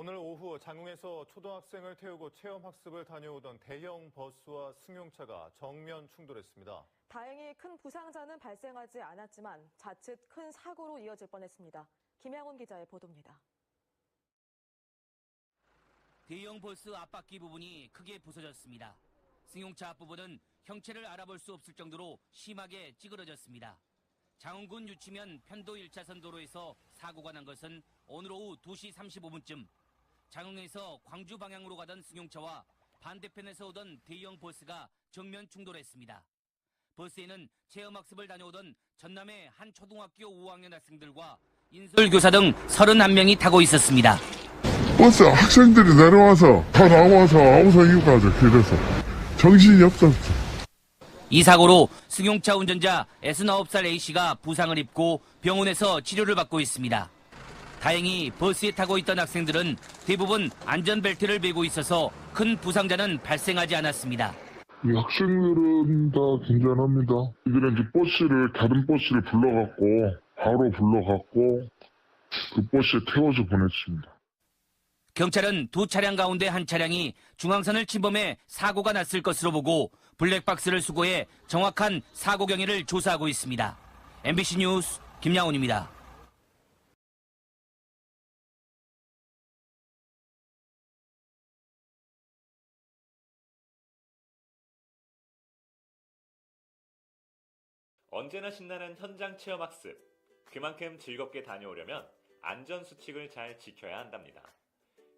오늘 오후 장흥에서 초등학생을 태우고 체험학습을 다녀오던 대형 버스와 승용차가 정면 충돌했습니다. 다행히 큰 부상자는 발생하지 않았지만 자칫 큰 사고로 이어질 뻔했습니다. 김양훈 기자의 보도입니다. 대형 버스 앞바퀴 부분이 크게 부서졌습니다. 승용차 앞부분은 형체를 알아볼 수 없을 정도로 심하게 찌그러졌습니다. 장흥군 유치면 편도 1차선 도로에서 사고가 난 것은 오늘 오후 2시 35분쯤 장흥에서 광주 방향으로 가던 승용차와 반대편에서 오던 대형 버스가 정면 충돌했습니다. 버스에는 체험학습을 다녀오던 전남의 한 초등학교 5학년 학생들과 인솔교사 등 31명이 타고 있었습니다. 버스 학생들이 내려와서 다 나와서 아우성 이유가죠 길에서 정신이 없었어 이 사고로 승용차 운전자 69살 A씨가 부상을 입고 병원에서 치료를 받고 있습니다. 다행히 버스에 타고 있던 학생들은 대부분 안전벨트를 메고 있어서 큰 부상자는 발생하지 않았습니다. 이 학생들은 다 괜찮합니다 이들은 이제 버스를 다른 버스를 불러갖고 바로 불러갖고 그 버스에 태워서 보냈습니다 경찰은 두 차량 가운데 한 차량이 중앙선을 침범해 사고가 났을 것으로 보고 블랙박스를 수거해 정확한 사고 경위를 조사하고 있습니다. MBC 뉴스 김양훈입니다. 언제나 신나는 현장 체험 학습. 그만큼 즐겁게 다녀오려면 안전 수칙을 잘 지켜야 한답니다.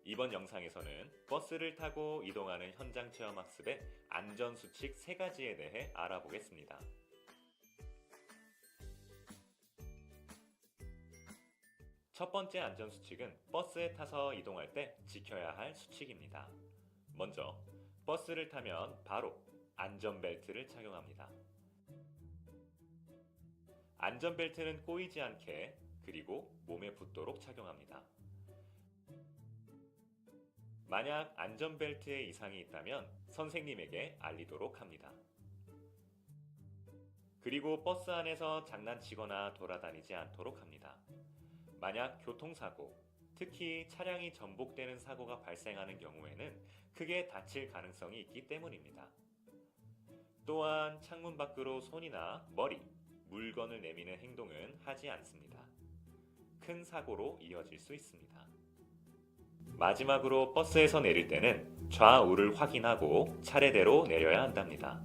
이번 영상에서는 버스를 타고 이동하는 현장 체험 학습의 안전 수칙 세 가지에 대해 알아보겠습니다. 첫 번째 안전 수칙은 버스에 타서 이동할 때 지켜야 할 수칙입니다. 먼저 버스를 타면 바로 안전벨트를 착용합니다. 안전벨트는 꼬이지 않게 그리고 몸에 붙도록 착용합니다. 만약 안전벨트에 이상이 있다면 선생님에게 알리도록 합니다. 그리고 버스 안에서 장난치거나 돌아다니지 않도록 합니다. 만약 교통사고, 특히 차량이 전복되는 사고가 발생하는 경우에는 크게 다칠 가능성이 있기 때문입니다. 또한 창문 밖으로 손이나 머리, 물건을 내미는 행동은 하지 않습니다. 큰 사고로 이어질 수 있습니다. 마지막으로 버스에서 내릴 때는 좌우를 확인하고 차례대로 내려야 한답니다.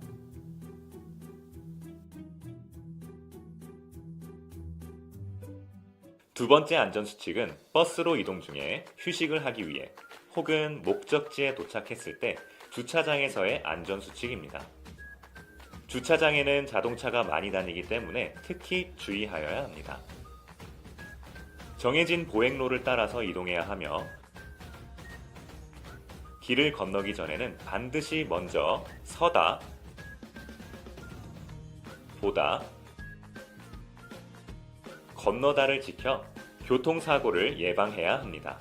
두 번째 안전수칙은 버스로 이동 중에 휴식을 하기 위해 혹은 목적지에 도착했을 때 주차장에서의 안전수칙입니다. 주차장에는 자동차가 많이 다니기 때문에 특히 주의하여야 합니다. 정해진 보행로를 따라서 이동해야 하며 길을 건너기 전에는 반드시 먼저 서다, 보다, 건너다를 지켜 교통사고를 예방해야 합니다.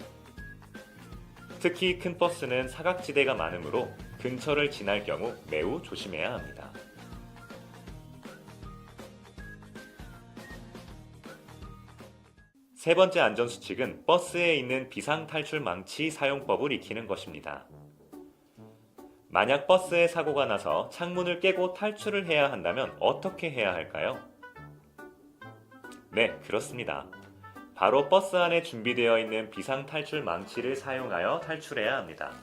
특히 큰 버스는 사각지대가 많으므로 근처를 지날 경우 매우 조심해야 합니다. 세 번째 안전수칙은 버스에 있는 비상탈출 망치 사용법을 익히는 것입니다. 만약 버스에 사고가 나서 창문을 깨고 탈출을 해야 한다면 어떻게 해야 할까요? 네, 그렇습니다. 바로 버스 안에 준비되어 있는 비상탈출 망치를 사용하여 탈출해야 합니다.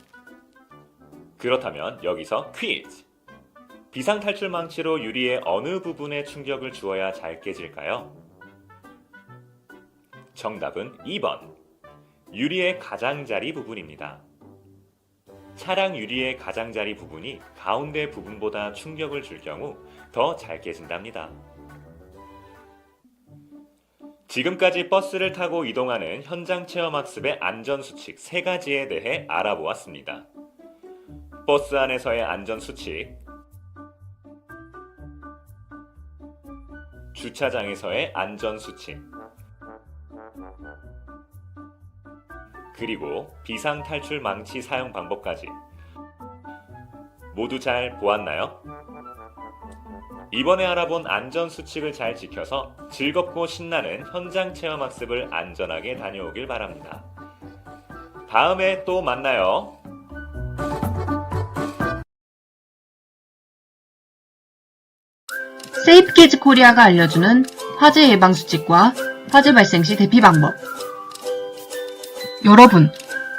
그렇다면 여기서 퀴즈! 비상탈출 망치로 유리의 어느 부분에 충격을 주어야 잘 깨질까요? 정답은 2번. 유리의 가장자리 부분입니다. 차량 유리의 가장자리 부분이 가운데 부분보다 충격을 줄 경우 더 잘 깨진답니다. 지금까지 버스를 타고 이동하는 현장 체험 학습의 안전 수칙 세 가지에 대해 알아보았습니다. 버스 안에서의 안전 수칙, 주차장에서의 안전 수칙, 그리고 비상 탈출 망치 사용 방법까지 모두 잘 보았나요? 이번에 알아본 안전 수칙을 잘 지켜서 즐겁고 신나는 현장 체험 학습을 안전하게 다녀오길 바랍니다. 다음에 또 만나요. 세이프키즈 코리아가 알려주는 화재 예방 수칙과 화재 발생 시 대피 방법. 여러분,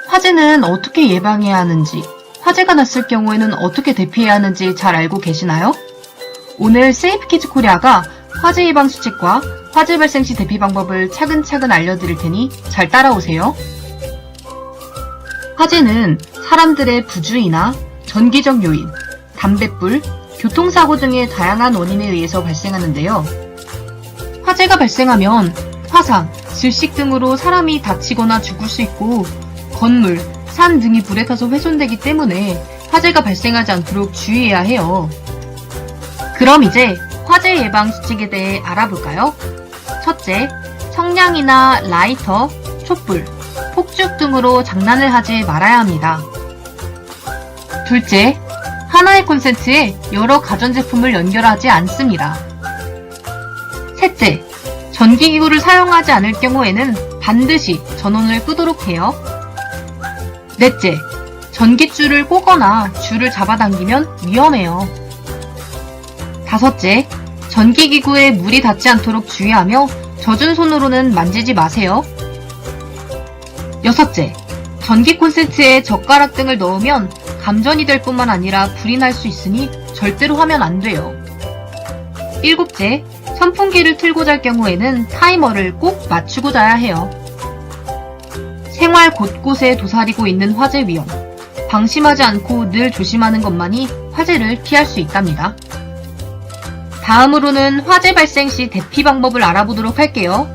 화재는 어떻게 예방해야 하는지, 화재가 났을 경우에는 어떻게 대피해야 하는지 잘 알고 계시나요? 오늘 세이프키즈 코리아가 화재 예방 수칙과 화재 발생 시 대피 방법을 차근차근 알려드릴 테니 잘 따라오세요. 화재는 사람들의 부주의나 전기적 요인, 담뱃불, 교통사고 등의 다양한 원인에 의해서 발생하는데요. 화재가 발생하면 화상, 질식 등으로 사람이 다치거나 죽을 수 있고 건물, 산 등이 불에 타서 훼손되기 때문에 화재가 발생하지 않도록 주의해야 해요. 그럼 이제 화재 예방 수칙에 대해 알아볼까요? 첫째, 성냥이나 라이터, 촛불, 폭죽 등으로 장난을 하지 말아야 합니다. 둘째, 하나의 콘센트에 여러 가전제품을 연결하지 않습니다. 전기기구를 사용하지 않을 경우에는 반드시 전원을 끄도록 해요. 넷째, 전기줄을 꼬거나 줄을 잡아당기면 위험해요. 다섯째, 전기기구에 물이 닿지 않도록 주의하며 젖은 손으로는 만지지 마세요. 여섯째, 전기 콘센트에 젓가락 등을 넣으면 감전이 될 뿐만 아니라 불이 날 수 있으니 절대로 하면 안 돼요. 일곱째, 선풍기를 틀고 잘 경우에는 타이머를 꼭 맞추고 자야 해요. 생활 곳곳에 도사리고 있는 화재 위험. 방심하지 않고 늘 조심하는 것만이 화재를 피할 수 있답니다. 다음으로는 화재 발생 시 대피 방법을 알아보도록 할게요.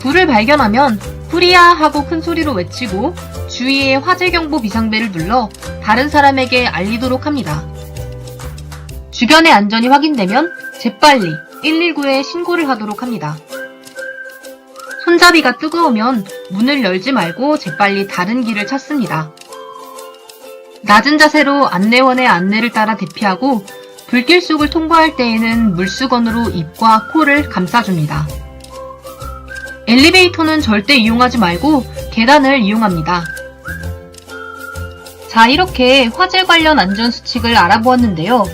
불을 발견하면 후리야 하고 큰 소리로 외치고 주위에 화재 경보 비상벨을 눌러 다른 사람에게 알리도록 합니다. 주변의 안전이 확인되면 재빨리 119에 신고를 하도록 합니다. 손잡이가 뜨거우면 문을 열지 말고 재빨리 다른 길을 찾습니다. 낮은 자세로 안내원의 안내를 따라 대피하고 불길 속을 통과할 때에는 물수건으로 입과 코를 감싸줍니다. 엘리베이터는 절대 이용하지 말고 계단을 이용합니다. 자, 이렇게 화재 관련 안전수칙을 알아보았는데요.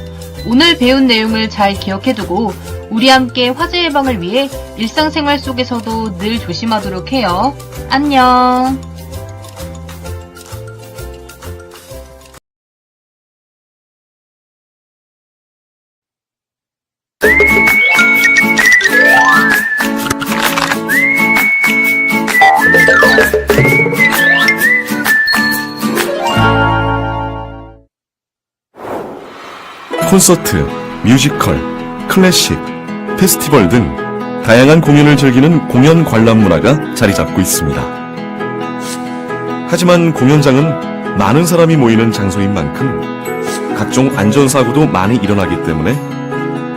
오늘 배운 내용을 잘 기억해두고 우리 함께 화재 예방을 위해 일상생활 속에서도 늘 조심하도록 해요. 안녕! 콘서트, 뮤지컬, 클래식, 페스티벌 등 다양한 공연을 즐기는 공연 관람 문화가 자리 잡고 있습니다. 하지만 공연장은 많은 사람이 모이는 장소인 만큼 각종 안전사고도 많이 일어나기 때문에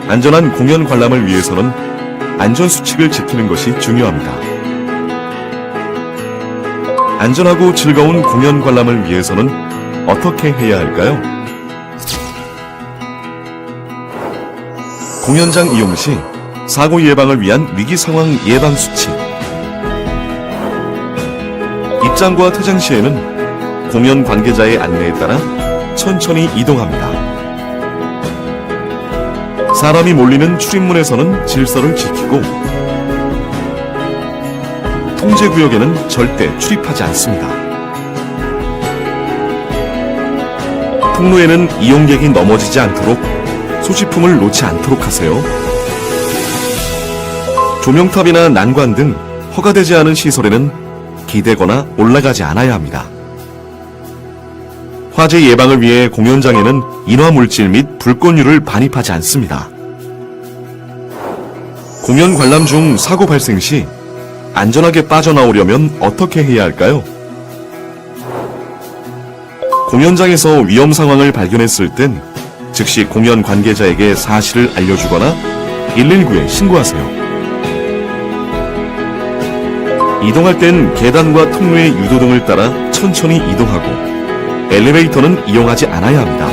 안전한 공연 관람을 위해서는 안전수칙을 지키는 것이 중요합니다. 안전하고 즐거운 공연 관람을 위해서는 어떻게 해야 할까요? 공연장 이용 시 사고 예방을 위한 위기 상황 예방 수칙. 입장과 퇴장 시에는 공연 관계자의 안내에 따라 천천히 이동합니다. 사람이 몰리는 출입문에서는 질서를 지키고 통제 구역에는 절대 출입하지 않습니다. 통로에는 이용객이 넘어지지 않도록 소지품을 놓지 않도록 하세요. 조명탑이나 난관 등 허가되지 않은 시설에는 기대거나 올라가지 않아야 합니다. 화재 예방을 위해 공연장에는 인화물질 및 불꽃류를 반입하지 않습니다. 공연 관람 중 사고 발생 시 안전하게 빠져나오려면 어떻게 해야 할까요? 공연장에서 위험 상황을 발견했을 땐 즉시 공연 관계자에게 사실을 알려주거나 119에 신고하세요. 이동할 땐 계단과 통로의 유도 등을 따라 천천히 이동하고 엘리베이터는 이용하지 않아야 합니다.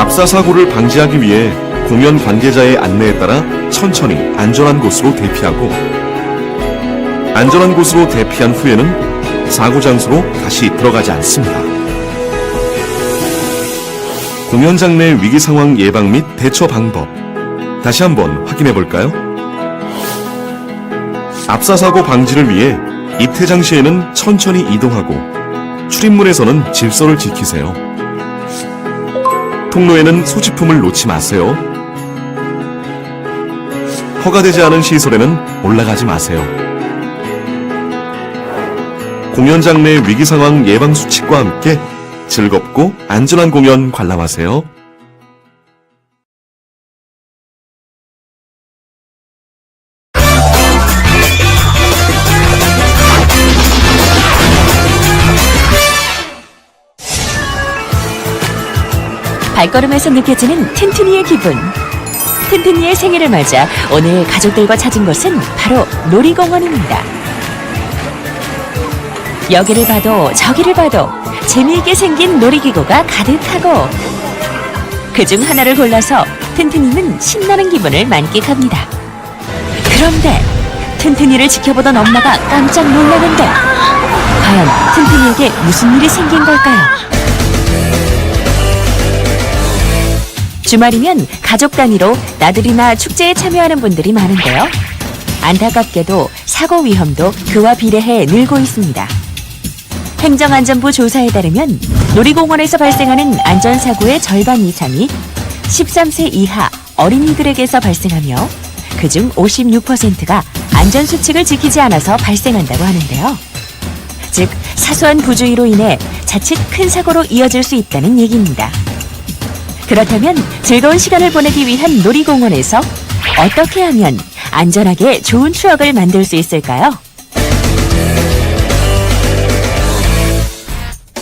압사 사고를 방지하기 위해 공연 관계자의 안내에 따라 천천히 안전한 곳으로 대피하고 안전한 곳으로 대피한 후에는 사고 장소로 다시 들어가지 않습니다. 공연장 내 위기 상황 예방 및 대처 방법 다시 한번 확인해 볼까요? 압사 사고 방지를 위해 입퇴장 시에는 천천히 이동하고 출입문에서는 질서를 지키세요. 통로에는 소지품을 놓지 마세요. 허가되지 않은 시설에는 올라가지 마세요. 공연장 내 위기 상황 예방 수칙과 함께 즐겁고 안전한 공연 관람하세요. 발걸음에서 느껴지는 튼튼이의 기분. 튼튼이의 생일을 맞아 오늘 가족들과 찾은 곳은 바로 놀이공원입니다. 여기를 봐도 저기를 봐도 재미있게 생긴 놀이기구가 가득하고 그중 하나를 골라서 튼튼이는 신나는 기분을 만끽합니다. 그런데 튼튼이를 지켜보던 엄마가 깜짝 놀라는데 과연 튼튼이에게 무슨 일이 생긴 걸까요? 주말이면 가족 단위로 나들이나 축제에 참여하는 분들이 많은데요. 안타깝게도 사고 위험도 그와 비례해 늘고 있습니다. 행정안전부 조사에 따르면 놀이공원에서 발생하는 안전사고의 절반 이상이 13세 이하 어린이들에게서 발생하며 그중 56%가 안전수칙을 지키지 않아서 발생한다고 하는데요. 즉, 사소한 부주의로 인해 자칫 큰 사고로 이어질 수 있다는 얘기입니다. 그렇다면 즐거운 시간을 보내기 위한 놀이공원에서 어떻게 하면 안전하게 좋은 추억을 만들 수 있을까요?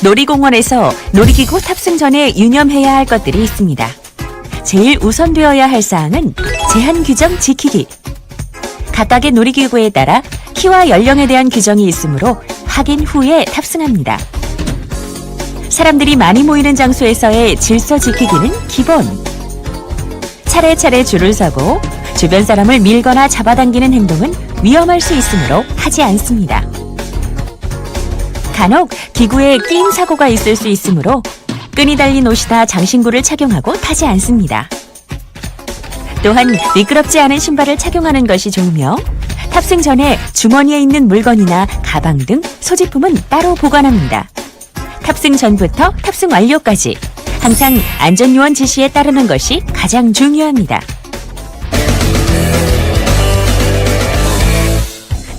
놀이공원에서 놀이기구 탑승 전에 유념해야 할 것들이 있습니다. 제일 우선되어야 할 사항은 제한 규정 지키기. 각각의 놀이기구에 따라 키와 연령에 대한 규정이 있으므로 확인 후에 탑승합니다. 사람들이 많이 모이는 장소에서의 질서 지키기는 기본. 차례차례 줄을 서고 주변 사람을 밀거나 잡아당기는 행동은 위험할 수 있으므로 하지 않습니다. 간혹 기구에 끼임 사고가 있을 수 있으므로 끈이 달린 옷이다 장신구를 착용하고 타지 않습니다. 또한 미끄럽지 않은 신발을 착용하는 것이 좋으며 탑승 전에 주머니에 있는 물건이나 가방 등 소지품은 따로 보관합니다. 탑승 전부터 탑승 완료까지 항상 안전요원 지시에 따르는 것이 가장 중요합니다.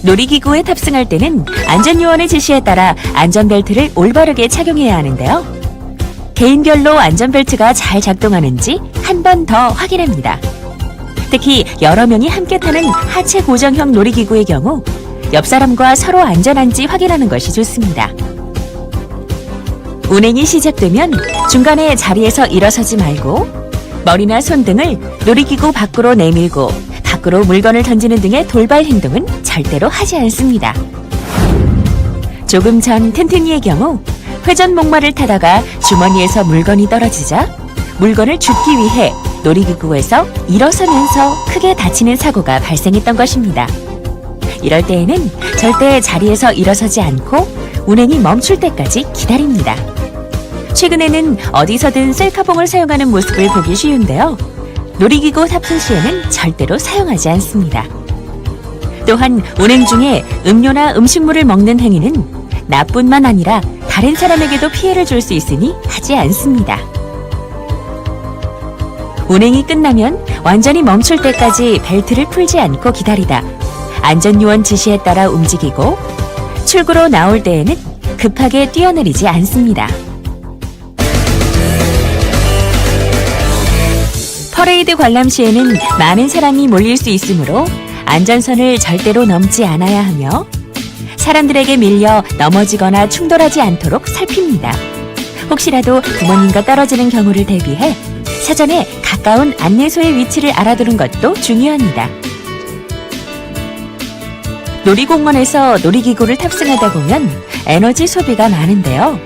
놀이기구에 탑승할 때는 안전요원의 지시에 따라 안전벨트를 올바르게 착용해야 하는데요. 개인별로 안전벨트가 잘 작동하는지 한 번 더 확인합니다. 특히 여러 명이 함께 타는 하체 고정형 놀이기구의 경우 옆 사람과 서로 안전한지 확인하는 것이 좋습니다. 운행이 시작되면 중간에 자리에서 일어서지 말고 머리나 손 등을 놀이기구 밖으로 내밀고 밖으로 물건을 던지는 등의 돌발 행동은 절대로 하지 않습니다. 조금 전 튼튼이의 경우 회전 목마를 타다가 주머니에서 물건이 떨어지자 물건을 줍기 위해 놀이기구에서 일어서면서 크게 다치는 사고가 발생했던 것입니다. 이럴 때에는 절대 자리에서 일어서지 않고 운행이 멈출 때까지 기다립니다. 최근에는 어디서든 셀카봉을 사용하는 모습을 보기 쉬운데요. 놀이기구 탑승 시에는 절대로 사용하지 않습니다. 또한 운행 중에 음료나 음식물을 먹는 행위는 나뿐만 아니라 다른 사람에게도 피해를 줄 수 있으니 하지 않습니다. 운행이 끝나면 완전히 멈출 때까지 벨트를 풀지 않고 기다리다 안전요원 지시에 따라 움직이고 출구로 나올 때에는 급하게 뛰어내리지 않습니다. 퍼레이드 관람 시에는 많은 사람이 몰릴 수 있으므로 안전선을 절대로 넘지 않아야 하며 사람들에게 밀려 넘어지거나 충돌하지 않도록 살핍니다. 혹시라도 부모님과 떨어지는 경우를 대비해 사전에 가까운 안내소의 위치를 알아두는 것도 중요합니다. 놀이공원에서 놀이기구를 탑승하다 보면 에너지 소비가 많은데요.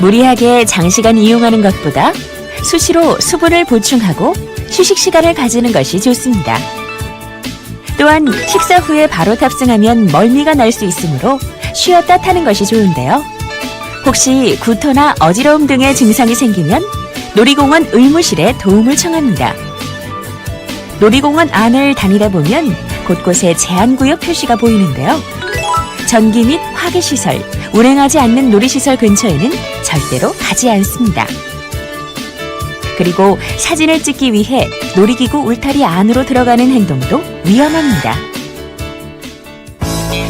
무리하게 장시간 이용하는 것보다 수시로 수분을 보충하고 휴식 시간을 가지는 것이 좋습니다. 또한 식사 후에 바로 탑승하면 멀미가 날 수 있으므로 쉬었다 타는 것이 좋은데요. 혹시 구토나 어지러움 등의 증상이 생기면 놀이공원 의무실에 도움을 청합니다. 놀이공원 안을 다니다 보면 곳곳에 제한구역 표시가 보이는데요. 전기 및 화기시설, 운행하지 않는 놀이시설 근처에는 절대로 가지 않습니다. 그리고 사진을 찍기 위해 놀이기구 울타리 안으로 들어가는 행동도 위험합니다.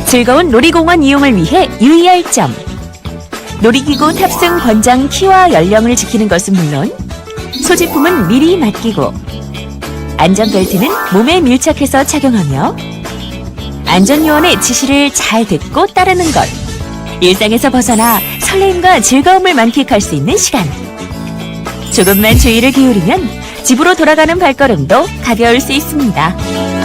즐거운 놀이공원 이용을 위해 유의할 점. 놀이기구 탑승 권장 키와 연령을 지키는 것은 물론 소지품은 미리 맡기고 안전벨트는 몸에 밀착해서 착용하며 안전요원의 지시를 잘 듣고 따르는 것. 일상에서 벗어나 설렘과 즐거움을 만끽할 수 있는 시간. 조금만 주의를 기울이면 집으로 돌아가는 발걸음도 가벼울 수 있습니다.